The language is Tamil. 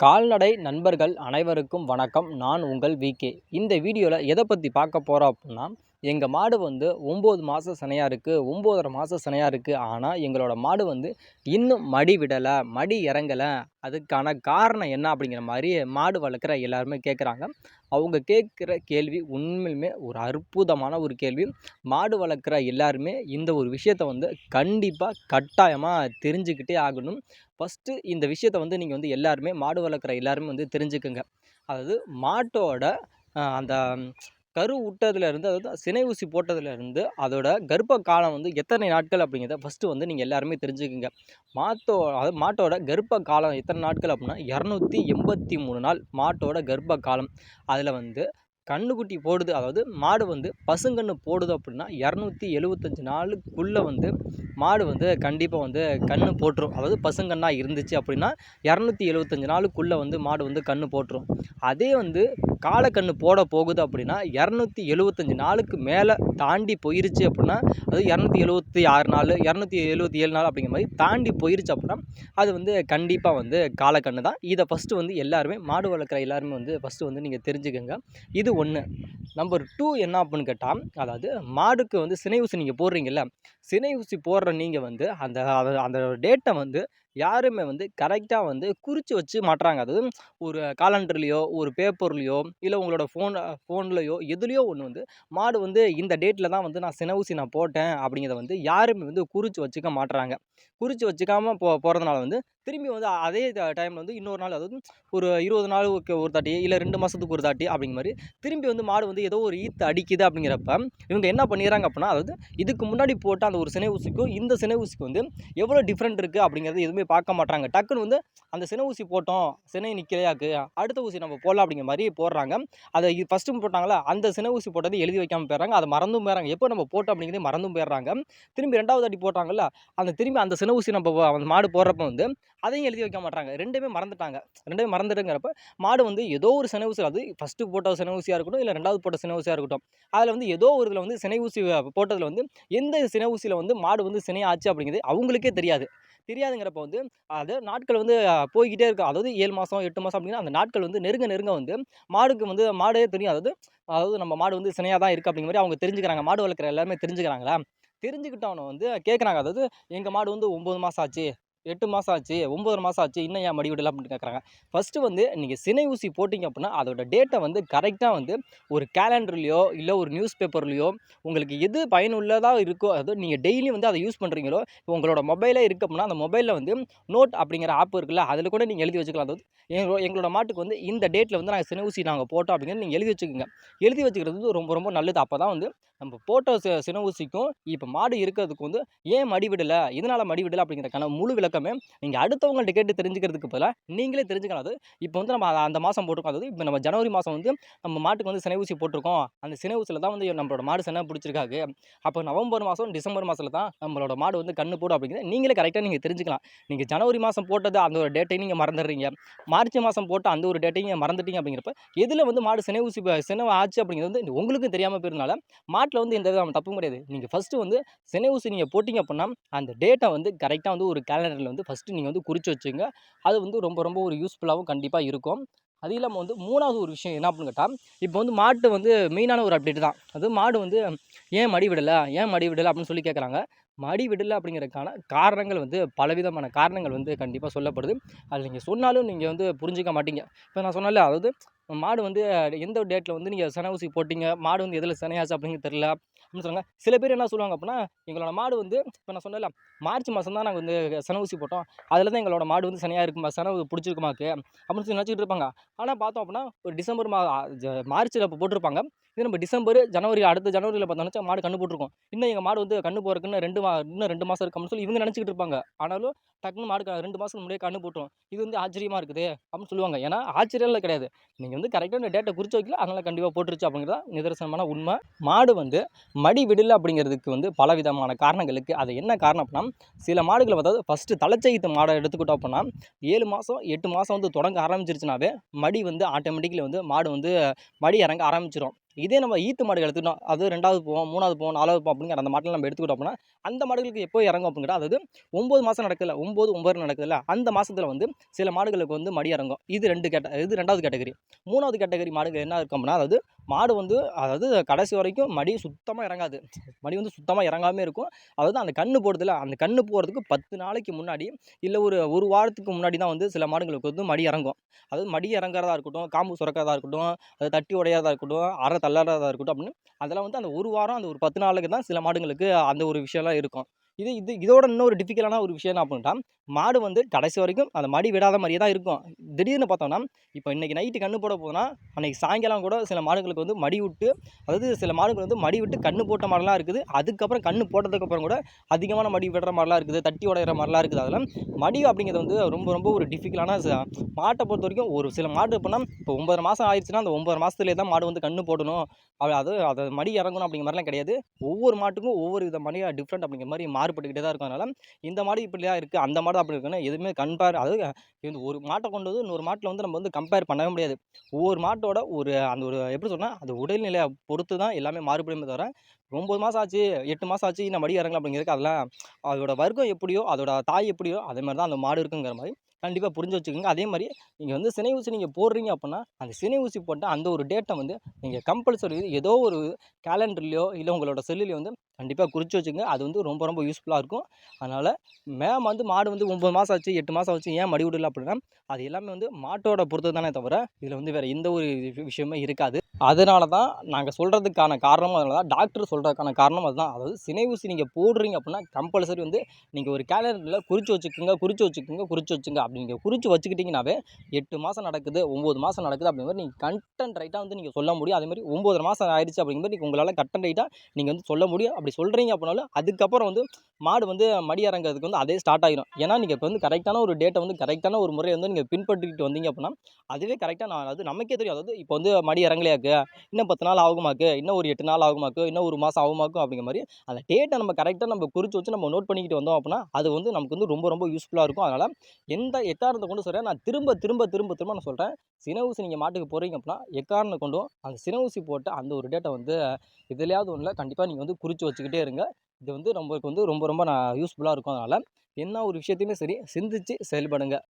கால்நடை நண்பர்கள் அனைவருக்கும் வணக்கம். நான் உங்கள் விகே இந்த வீடியோவில் எதை பற்றி பார்க்க போகிறோம் அப்புடின்னா எங்கள் மாடு வந்து ஒம்பது மாதம் சினையாக இருக்குது ஒம்போதரை மாதம் சினையாக இருக்குது ஆனால் எங்களோட மாடு வந்து இன்னும் மடி விடலை மடி இறங்கலை. அதுக்கான காரணம் என்ன அப்படிங்கிற மாதிரி மாடு வளர்க்குற எல்லாருமே கேட்குறாங்க அவங்க கேட்குற கேள்வி உண்மையுமே ஒரு அற்புதமான ஒரு கேள்வி. மாடு வளர்க்குற எல்லாருமே இந்த ஒரு விஷயத்த வந்து கண்டிப்பாக கட்டாயமாக தெரிஞ்சுக்கிட்டே ஆகணும். ஃபஸ்ட்டு இந்த விஷயத்த வந்து நீங்கள் வந்து எல்லாருமே மாடு வளர்க்குற எல்லாருமே வந்து தெரிஞ்சுக்குங்க. அதாவது மாட்டோட அந்த கரு விட்டதுலேருந்து அதாவது சினை ஊசி போட்டதுலேருந்து அதோட கர்ப்ப காலம் வந்து எத்தனை நாட்கள் அப்படிங்கிறத ஃபஸ்ட்டு வந்து நீங்கள் எல்லாருமே தெரிஞ்சுக்குங்க. மாட்டோ அதாவது மாட்டோட கர்ப்ப காலம் எத்தனை நாட்கள் அப்படின்னா இரநூத்தி எண்பத்தி மூணு நாள் மாட்டோட கர்ப்ப காலம் அதில் வந்து கன்றுக்குட்டி போடுது. அதாவது மாடு வந்து பசுங்கன்று போடுது அப்படின்னா இரநூத்தி எழுபத்தஞ்சி நாளுக்குள்ளே வந்து மாடு வந்து கண்டிப்பாக வந்து கன்று போட்டுரும். அதாவது பசுங்கன்னாக இருந்துச்சு அப்படின்னா இரநூத்தி எழுபத்தஞ்சி நாளுக்குள்ளே வந்து மாடு வந்து கன்று போட்டுரும். அதே வந்து காலக்கன்று போட போகுது அப்படின்னா இரநூத்தி எழுவத்தஞ்சு நாளுக்கு மேலே தாண்டி போயிருச்சு அப்படின்னா அது இரநூத்தி எழுபத்தி ஆறு நாள் இரநூத்தி எழுபத்தி ஏழு நாள் அப்படிங்கிற மாதிரி தாண்டி போயிருச்சு அப்படின்னா அது வந்து கண்டிப்பாக வந்து காலக்கன்று தான் இதை ஃபஸ்ட்டு வந்து எல்லாருமே மாடு வளர்க்குற எல்லாருமே வந்து ஃபஸ்ட்டு வந்து நீங்கள் தெரிஞ்சுக்கோங்க. இது ஒன்று நம்பர் டூ என்ன அப்படின்னு கேட்டால் அதாவது மாடுக்கு வந்து சினை ஊசி நீங்கள் போடுறீங்கல்ல சினை ஊசி போடுற நீங்கள் வந்து அந்த அந்த டேட்டை வந்து யாருமே வந்து கரெக்டாக வந்து குறித்து வச்சு மாட்டுறாங்க அதாவது ஒரு காலண்டர்லேயோ ஒரு பேப்பர்லேயோ இல்லை உங்களோட ஃபோன் ஃபோன்லேயோ எதுலேயோ ஒன்று வந்து மாடு வந்து இந்த டேட்டில் தான் வந்து நான் சின ஊசி நான் போட்டேன் அப்படிங்கிறத வந்து யாருமே வந்து குறித்து வச்சுக்க மாட்டுறாங்க குறித்து வச்சுக்காமல் போ போகிறதுனால வந்து திரும்பி வந்து அதே டைமில் வந்து இன்னொரு நாள் அதாவது ஒரு இருபது நாளுக்கு ஒரு தாட்டி இல்லை ரெண்டு மாதத்துக்கு ஒரு தாட்டி அப்படிங்கிற மாதிரி திரும்பி வந்து மாடு வந்து ஏதோ ஒரு ஈத்து அடிக்குது அப்படிங்கிறப்ப இவங்க என்ன பண்ணிடுறாங்க அப்படின்னா அதாவது இதுக்கு முன்னாடி போட்ட அந்த ஒரு சினை ஊசிக்கும் இந்த சினை ஊசிக்கு வந்து எவ்வளோ டிஃப்ரெண்ட் இருக்குது அப்படிங்கிறது எதுவுமே பார்க்க மாட்டாங்க டக்குன்னு வந்து அந்த சினை ஊசி போட்டோம் சினை நிற்கலையாக்கு அடுத்த ஊசி நம்ம போடலாம் அப்படிங்கிற மாதிரி போடுறாங்க. அதை ஃபஸ்ட்டு போட்டாங்களா அந்த சினை ஊசி போட்டது எழுதி வைக்காமல் போயிடுறாங்க. அதை மறந்தும் போயிடுறாங்க. எப்போ நம்ம போட்டோம் அப்படிங்கிறதே மறந்தும் போயிடுறாங்க. திரும்பி ரெண்டாவது அடி போட்டாங்கல்ல அந்த திரும்பி அந்த சினை ஊசி நம்ம அந்த மாடு போடுறப்ப வந்து அதையும் எழுதி வைக்க மாட்டாங்க ரெண்டுமே மறந்துட்டாங்க. ரெண்டுமே மறந்துட்டுங்கிறப்ப மாடு வந்து ஏதோ ஒரு சினை ஊசி அது ஃபஸ்ட்டு போட்ட சினை ஊசியாக இருக்கட்டும் இல்லை ரெண்டாவது போட்ட சினை ஊசியாக இருக்கட்டும் அதில் வந்து ஏதோ ஒரு இதில் வந்து சினை ஊசி போட்டதில் வந்து எந்த சினை ஊசியில் வந்து மாடு வந்து சினை ஆச்சு அப்படிங்கிறது அவங்களுக்கே தெரியாது. தெரியாதுங்கிறப்ப வந்து அது நாட்கள் வந்து போய்கிட்டே இருக்கும் அதாவது ஏழு மாதம் எட்டு மாதம் அப்படின்னா அந்த நாட்கள் வந்து நெருங்க நெருங்க வந்து மாடுக்கு வந்து மாடே தெரியும். அதாவது அதாவது நம்ம மாடு வந்து சினையாக தான் இருக்குது அப்படிங்கிற மாதிரி அவங்க தெரிஞ்சுக்கிறாங்க. மாடு வளர்க்குற எல்லாமே தெரிஞ்சுக்கிறாங்களா? தெரிஞ்சுக்கிட்டவனை வந்து கேட்குறாங்க அதாவது எங்கள் மாடு வந்து ஒம்பது மாதம் ஆச்சு. எட்டு மாதம் ஆச்சு ஒம்பது மாதம் ஆச்சு இன்னும் ஏன் மடி விடலாம் அப்படின்னு கேட்குறாங்க ஃபஸ்ட்டு வந்து நீங்கள் சினை ஊசி போட்டிங்க அப்படின்னா அதோட டேட்டை வந்து கரெக்டாக வந்து ஒரு கேலண்டர்லையோ இல்லை ஒரு நியூஸ் பேப்பர்லையோ உங்களுக்கு எது பயனுள்ளதாக இருக்கோ அதாவது நீங்கள் டெய்லி வந்து அதை யூஸ் பண்ணுறீங்களோ உங்களோட மொபைலே இருக்கு அப்படின்னா அந்த மொபைலில் வந்து நோட் அப்படிங்கிற ஆப் இருக்குல்ல அதில் கூட நீங்கள் எழுதி வச்சுக்கலாம். அதாவது எங்களோட எங்களோட மாட்டுக்கு வந்து இந்த டேட்டில் வந்து நாங்கள் சினை ஊசி நாங்கள் போட்டோம் அப்படிங்கிறது நீங்கள் எழுதி வச்சுக்கோங்க. எழுதி வச்சுக்கிறது வந்து ரொம்ப ரொம்ப நல்லது. அப்போ தான் வந்து நம்ம போட்ட சினை ஊசிக்கும் இப்போ மாடு இருக்கிறதுக்கு வந்து ஏன் மடி விடலை இதனால் மடி விடலை அப்படிங்கிறக்கான முழு விளக்கம் நீங்கள் அடுத்தவங்கள்ட்ட கேட்டு தெரிஞ்சுக்கிறதுக்கு பதிலாக நீங்களே தெரிஞ்சுக்கலாம். அது இப்போ வந்து நம்ம அந்த மாதம் போட்டிருக்கோம். அதாவது இப்போ நம்ம ஜனவரி மாதம் வந்து நம்ம மாட்டுக்கு வந்து சினை ஊசி போட்டிருக்கோம். அந்த சினை ஊசியில் தான் வந்து நம்மளோட மாடு சினை பிடிச்சிருக்காங்க. அப்போ நவம்பர் மாதம் டிசம்பர் மாதத்தில் தான் நம்மளோட மாடு வந்து கண்ணு போடும் அப்படிங்கிறது நீங்களே கரெக்டாக நீங்கள் தெரிஞ்சுக்கலாம். நீங்கள் ஜனவரி மாதம் போட்டது அந்த ஒரு டேட்டையும் நீங்கள் மறந்துடுறீங்க. மார்ச் மாதம் போட்ட அந்த ஒரு டேட்டையும் மறந்துட்டீங்க அப்படிங்கிறப்ப எதில் வந்து மாடு சினை ஊசி சினை ஆச்சு அப்படிங்கிறது வந்து உங்களுக்கும் தெரியாமல் போயிருந்தால மாட்டில் வந்து எந்த விதமான தப்பும் கிடையாது. நீங்கள் ஃபஸ்ட்டு வந்து சினை ஊசி நீங்கள் போட்டிங்க அப்படின்னா அந்த டேட்டை வந்து கரெக்டாக வந்து ஒரு கேலண்டரில் வந்து ஃபஸ்ட்டு நீங்கள் வந்து குறித்து வச்சுங்க. அது வந்து ரொம்ப ரொம்ப ஒரு யூஸ்ஃபுல்லாகவும் கண்டிப்பாக இருக்கும். அது இல்லாமல் வந்து மூணாவது ஒரு விஷயம் என்ன அப்படின்னு கேட்டால் இப்போ வந்து மாட்டு வந்து மெயினான ஒரு அப்டேட் தான். அது மாடு வந்து ஏன் மடி விடலை? ஏன் மடி விடலை? அப்படின்னு சொல்லி கேட்குறாங்க மடி விடலை அப்படிங்கிறதுக்கான காரணங்கள் வந்து பலவிதமான காரணங்கள் வந்து கண்டிப்பாக சொல்லப்படுது. அது நீங்கள் சொன்னாலும் நீங்கள் வந்து புரிஞ்சிக்க மாட்டீங்க. இப்போ நான் சொன்னால அதாவது மாடு வந்து எந்த டேட்டில் வந்து நீங்கள் சென ஊசி போட்டிங்க? மாடு வந்து எதில் செனையாச்சு அப்படிங்கிறது தெரில சொல்லுவாங்க சில பேர் என்ன சொல்லுவாங்க அப்படின்னா எங்களோட மாடு வந்து இப்போ நான் சொன்னல மார்ச் மாதம் தான் நாங்கள் வந்து சன ஊசி போட்டோம். அதில் தான் எங்களோட மாடு வந்து சனையாக இருக்குமா செனை பிடிச்சிருக்குமாக்கு அப்படின்னு சொல்லி நினச்சிக்கிட்டு இருப்பாங்க. ஆனால் பார்த்தோம் அப்படின்னா ஒரு டிசம்பர் மா மார்ச்சில் இப்போ போட்டிருப்பாங்க. இதே நம்ம டிசம்பர் ஜனவரி அடுத்த ஜனவரியில் பார்த்தோம்னா மாடு கண்ணு போட்டிருக்கோம். இன்னும் எங்கள் மாடு வந்து கண்ணு போகிறதுக்குன்னு ரெண்டு மா இன்னும் ரெண்டு மாதம் இருக்கும்னு சொல்லி இவங்க நினச்சிக்கிட்டு இருப்பாங்க. ஆனாலும் டக்குன்னு மாடு ரெண்டு மாதம் முன்னாடியே கண்ணு போட்டோம் இது வந்து ஆச்சரியமாக இருக்குது அப்படின்னு சொல்லுவாங்க. ஏன்னா ஆச்சரியம்லாம் கிடையாது. நீங்கள் வந்து கரெக்டான டேட்டை குறித்து வைக்கல அதனால் கண்டிப்பாக போட்டுருச்சு அப்படிங்கிறதா நிதர்சனமான உண்மை. மாடு வந்து மடி விடல அப்படிங்கிறதுக்கு வந்து பல விதமான காரணங்களுக்கு அது என்ன காரணம் அப்படின்னா சில மாடுகளை அதாவது ஃபஸ்ட்டு தலைச்சகித்த மாடை எடுத்துக்கிட்டோம் அப்படின்னா ஏழு மாதம் எட்டு மாதம் வந்து தொடங்க ஆரம்பிச்சிருச்சுனாவே மடி வந்து ஆட்டோமேட்டிக்கலி வந்து மாடு வந்து மடி இறங்க ஆரம்பிச்சிடும் இதே நம்ம ஈத்து மாடுகள் எடுத்துக்கிட்டோம். அது ரெண்டாவது போவோம் மூணாவது போவோம் நாலாவது போவோம் அப்படிங்கிற அந்த மாட்டெல்லாம் நம்ம எடுத்துக்கிட்டோம் அப்படின்னா அந்த மாடுகளுக்கு எப்போ இறங்கும் அப்படிங்கிற அதாவது ஒம்பது மாதம் நடக்கல ஒம்பது ஒம்பது நடக்குதுல்ல அந்த மாதத்தில் வந்து சில மாடுகளுக்கு வந்து மடி இறங்கும். இது ரெண்டு கேட்ட இது ரெண்டாவது கேட்டகரி. மூணாவது கேட்டகரி மாடுகள் என்ன இருக்கும் அப்படின்னா அதாவது மாடு வந்து அதாவது கடைசி வரைக்கும் மடி சுத்தமாக இறங்காது. மடி வந்து சுத்தமாக இறங்காமே இருக்கும். அதாவது அந்த கன்று போடுறதுல அந்த கன்று போகிறதுக்கு பத்து நாளைக்கு முன்னாடி இல்லை ஒரு ஒரு வாரத்துக்கு முன்னாடி தான் வந்து சில மாடுகளுக்கு வந்து மடி இறங்கும். அதாவது மடி இறங்குறதா இருக்கட்டும் காம்பு சுரக்கிறதா இருக்கட்டும் அது தட்டி உடையாதா இருக்கட்டும் அரை தள்ளாடுறதா இருக்கட்டும் அப்படின்னு அதெல்லாம் வந்து அந்த ஒரு வாரம் அந்த ஒரு பத்து நாளுக்கு தான் சில மாடுங்களுக்கு அந்த ஒரு விஷயம்லாம் இருக்கும். இது இது இதோட இன்னொரு டிஃபிகல்ட்டான ஒரு விஷயம் என்ன அப்படின்ட்டா மாடு வந்து கடைசி வரைக்கும் அந்த மடி விடாத மாதிரியே தான் இருக்கும். திடீர்னு பார்த்தோம்னா இப்போ இன்றைக்கி நைட்டு கன்று போட போதுன்னா அன்றைக்கி சாயங்காலம் கூட சில மாடுகளுக்கு வந்து மடி விட்டு அதாவது சில மாடுகள் வந்து மடி விட்டு கன்று போட்ட மாதிரிலாம் இருக்குது. அதுக்கப்புறம் கன்று போட்டதுக்கப்புறம் கூட அதிகமான மடி விடுற மாதிரிலாம் இருக்குது தட்டி உடையிற மாதிரிலாம் இருக்குது. அதெல்லாம் மடி அப்படிங்கிறது வந்து ரொம்ப ரொம்ப ஒரு டிஃபிகலான மாட்டை பொறுத்த வரைக்கும் ஒரு சில மாடு எப்படின்னா இப்போ ஒம்பது மாதம் ஆயிடுச்சுன்னா அந்த ஒம்பது மாதத்துலேயே தான் மாடு வந்து கன்று போடணும். அது அது அதை மடி இறங்கணும் அப்படிங்கிற மாதிரிலாம் கிடையாது. ஒவ்வொரு மாட்டுக்கும் ஒவ்வொரு வித மடியாக டிஃப்ரெண்ட் அப்படிங்கிற மாதிரி மாறுபட்டுக்கிட்டே தான் இருக்கும். அதனால் இந்த மாடு இப்படி தான் இருக்குது அந்த மாடு அப்படி இருக்குன்னு எதுவுமே கம்பேர் அதாவது இந்த ஒரு மாட்டை கொண்டு வந்து இன்னொரு மாட்டில் வந்து நம்ம வந்து கம்பேர் பண்ணவே முடியாது. ஒவ்வொரு மாட்டோட ஒரு அந்த ஒரு எப்படி சொன்னால் அது உடல்நிலையை பொறுத்து தான் எல்லாமே மாறுபடுமே தவிர ஒம்பது மாதம் ஆச்சு எட்டு மாதம் ஆச்சு இன்னும் மடி இறங்கலாம் அப்படிங்கிறதுக்கு அதெல்லாம் அதோட வர்க்கம் எப்படியோ அதோட தாய் எப்படியோ அதே மாதிரி தான் அந்த மாடு இருக்குங்கிற மாதிரி கண்டிப்பாக புரிஞ்சு வச்சுக்கோங்க. அதே மாதிரி நீங்கள் வந்து சினை ஊசி நீங்கள் போடுறீங்க அப்படின்னா அந்த சினை ஊசி போட்டால் அந்த ஒரு டேட்டை வந்து நீங்கள் கம்பல்சரி ஏதோ ஒரு கேலண்டர்லையோ இல்லை உங்களோட செல்லுலையோ வந்து கண்டிப்பாக குறித்து வச்சுக்கோங்க. அது வந்து ரொம்ப ரொம்ப யூஸ்ஃபுல்லாக இருக்கும். அதனால் மேம் வந்து மாடு வந்து ஒம்பது மாதம் ஆச்சு எட்டு மாதம் ஆச்சு ஏன் மடி விடல அப்படின்னா அது எல்லாமே வந்து மாட்டோட பொறுத்து தானே தவிர இதில் வந்து வேறு எந்த ஒரு விஷயமே இருக்காது. அதனால தான் நாங்கள் சொல்கிறதுக்கான காரணமும் அதனால தான் டாக்டர் சொல்கிறதுக்கான காரணம் அதுதான். அதாவது சினை ஊசி நீங்கள் போடுறீங்க அப்படின்னா கம்பல்சரி வந்து நீங்கள் ஒரு கேலண்டரில் குறித்து வச்சுக்கோங்க குறித்து வச்சுக்கோங்க குறித்து வச்சுங்க அப்படி நீங்கள் குறித்து வச்சுக்கிட்டிங்கனாவே எட்டு மாதம் நடக்குது ஒம்பது மாதம் நடக்குது அப்படிங்கிற மாதிரி நீங்கள் கண்டென்ட் ரைட்டாக வந்து நீங்கள் சொல்ல முடியும். அதே மாதிரி ஒம்பது மாதம் ஆயிடுச்சு அப்படிங்கிற மாதிரி நீங்கள் உங்களால் கட்டன் ரைட்டாக நீங்கள் வந்து சொல்ல முடியும். அப்படி சொல்கிறீங்க அப்படின்னாலும் அதுக்கப்புறம் வந்து மாடு வந்து மடி இறங்குறதுக்கு வந்து அதே ஸ்டார்ட் ஆகிடும் ஏன்னா நீங்கள் இப்போ வந்து கரெக்டான ஒரு டேட்டை வந்து கரெக்டான ஒரு முறையை வந்து நீங்கள் பின்பற்றிக்கிட்டு வந்தீங்க அப்படின்னா அதுவே கரெக்டாக நான் அது நமக்கே தெரியும். அதாவது இப்போ வந்து மடி இறங்கலையாக்கு? இன்னும் பத்து நாள் ஆகுமாக்கு? இன்னும் ஒரு எட்டு நாள் ஆகுமாக்கு? இன்னும் ஒரு மாதம் ஆகுமாக்கும் அப்படிங்கிற மாதிரி அந்த டேட்டை நம்ம கரெக்டாக நம்ம குறித்து வச்சு நம்ம நோட் பண்ணிக்கிட்டு வந்தோம் அப்படின்னா அது வந்து நமக்கு வந்து ரொம்ப ரொம்ப யூஸ்ஃபுல்லாக இருக்கும். அதனால் எந்த எக்காரணத்தை கொண்டு சொல்கிறேன் நான் திரும்ப திரும்ப திரும்ப திரும்ப நான் சொல்கிறேன் சின ஊசி நீங்கள் மாட்டுக்கு போகிறீங்க அப்படின்னா எக்காரணம் கொண்டும் அந்த சின ஊசி போட்டு அந்த ஒரு டேட்டை வந்து இதுலையாவது ஒன்றில் கண்டிப்பாக நீங்கள் வந்து குறித்து வச்சுக்கிட்டே இருங்க. இது வந்து நம்மளுக்கு வந்து ரொம்ப ரொம்ப நான் யூஸ்ஃபுல்லாக இருக்கும். அதனால் என்ன ஒரு விஷயத்தையுமே சரி சிந்திச்சு செயல்படுங்க.